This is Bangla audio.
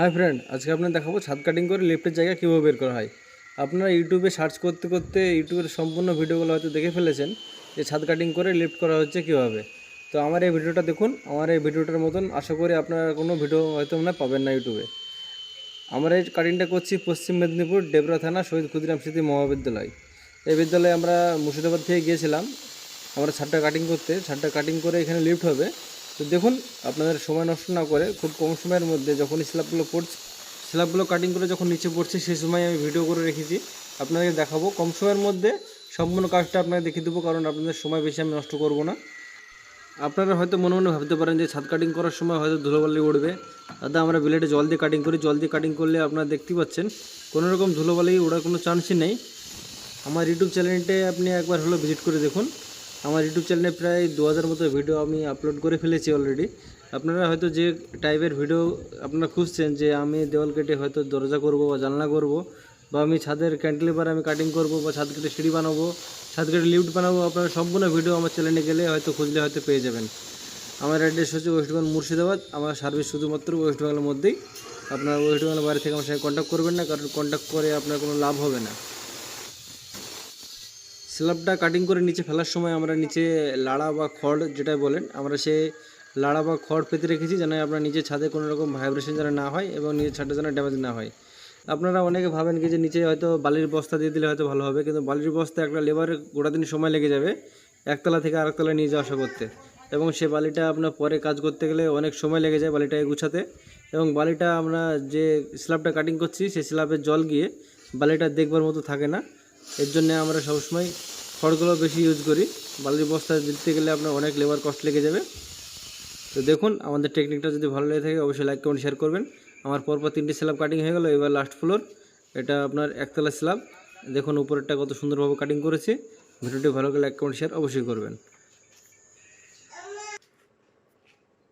হাই ফ্রেন্ড আজকে আপনার দেখাবো ছাদ কাটিং করে লিফটের জায়গা কীভাবে বের করা হয়। আপনারা ইউটিউবে সার্চ করতে করতে ইউটিউবের সম্পূর্ণ ভিডিওগুলো হয়তো দেখে ফেলেছেন যে ছাদ কাটিং করে লিফট করা হচ্ছে কীভাবে। তো আমার এই ভিডিওটা দেখুন, আমার এই ভিডিওটার মতন আশা করি আপনারা কোনো ভিডিও হয়তো হয় পাবেন না ইউটিউবে আমরা এই কাটিংটা করছি পশ্চিম মেদিনীপুর, ডেবরা থানা, শহীদ ক্ষুদিরাম স্মৃতি মহাবিদ্যালয়। এই বিদ্যালয়ে আমরা মুর্শিদাবাদ থেকে গিয়েছিলাম। আমরা ছাদটা কাটিং করতে, ছাদটা কাটিং করে এখানে লিফট হবে। তো দেখুন, আপনাদের সময় নষ্ট না করে খুব কম সময়ের মধ্যে যখন স্ল্যাবগুলো পড়ছে, স্ল্যাবগুলো কাটিং করে যখন নিচে পড়ছে, সেই সময় আমি ভিডিও করে রেখেছি। আপনাদের দেখাবো। কম সময়ের মধ্যে সম্পূর্ণ কাজটা আপনাকে দেখিয়ে দেবো, কারণ আপনাদের সময় বেশি আমি নষ্ট করব না। আপনারা হয়তো মনে মনে ভাবতে পারেন যে ছাদ কাটিং করার সময় হয়তো ধুলোবালি উঠবে। দাদা আমরা বিলেটে জল দিয়ে কাটিং করি। জল দিয়ে কাটিং করলে আপনারা দেখতে পাচ্ছেন, কোনো রকম ধুলোবালি ওড়ার কোনো চান্সই নেই। আমার ইউটিউব চ্যানেলটে আপনি একবার হলো ভিজিট করে দেখুন। আমার ইউটিউব চ্যানেলে প্রায় দু হাজার মতো ভিডিও আমি আপলোড করে ফেলেছি অলরেডি আপনারা হয়তো যে টাইপের ভিডিও আপনারা খুঁজছেন যে আমি দেওয়াল কেটে হয়তো দরজা করব বা জানলা করব, বা আমি ছাদের ক্যান্টিলিভার আমি কাটিং করব বা ছাদ কেটে সিঁড়ি বানাবো, ছাদ কেটে লিফট বানাবো, আপনারা সম্পূর্ণ ভিডিও আমার চ্যানেলে গেলে হয়তো খুঁজলে হয়তো পেয়ে যাবেন। আমার অ্যাড্রেস হচ্ছে ওয়েস্ট বেঙ্গল মুর্শিদাবাদ, আমার সার্ভিস শুধুমাত্র ওয়েস্ট বেঙ্গলের মধ্যেই। আপনারা ওয়েস্ট বেঙ্গলের বাইরে থেকে আমার সঙ্গে কন্ট্যাক্ট করবেন না, কারণ কন্ট্যাক্ট করে আপনার কোনো লাভ হবে না। স্ল্যাবটা কাটিং করে নিচে ফেলার সময় আমরা নিচে লাড়া বা খড় যেটা বলেন, আমরা সে লাড়া বা খড় পেতে রেখেছি যেন আপনার নিচে ছাদে কোনো রকম ভাইব্রেশন যেন না হয় এবং নিজের ছাদটা যেন ড্যামেজ না হয়। আপনারা অনেকে ভাবেন কি যে নিচে হয়তো বালির বস্তা দিয়ে দিলে হয়তো ভালো হবে, কিন্তু বালির বস্তা একটা লেবারের গোটা দিন সময় লেগে যাবে একতলা থেকে আরেকতলা নিয়ে যাওয়া আসা করতে। এবং সে বালিটা আপনার পরে কাজ করতে গেলে অনেক সময় লেগে যায় বালিটাকে গুছাতে এবং বালিটা আমরা যে স্ল্যাবটা কাটিং করছি সেই স্ল্যাবের জল গিয়ে বালিটা দেখবার মতো থাকে না। এর জন্য আমরা সবসময় খড়গুলো বেশি ইউজ করি। বালির বস্তা দিতে গেলে আপনার অনেক লেবার কস্ট লেগে যাবে। তো দেখুন, আমাদের টেকনিকটা যদি ভালো লেগে থাকে, অবশ্যই লাইক কমেন্ট শেয়ার করবেন। আমার পরপর তিনটি স্ল্যাব কাটিং হয়ে গেল, এবার লাস্ট ফ্লোর এটা আপনার একতলা স্ল্যাব দেখুন, উপরেরটা কত সুন্দরভাবে কাটিং করেছি। ভিডিওটি ভালো লাগে লাইক কমেন্ট শেয়ার অবশ্যই করবেন।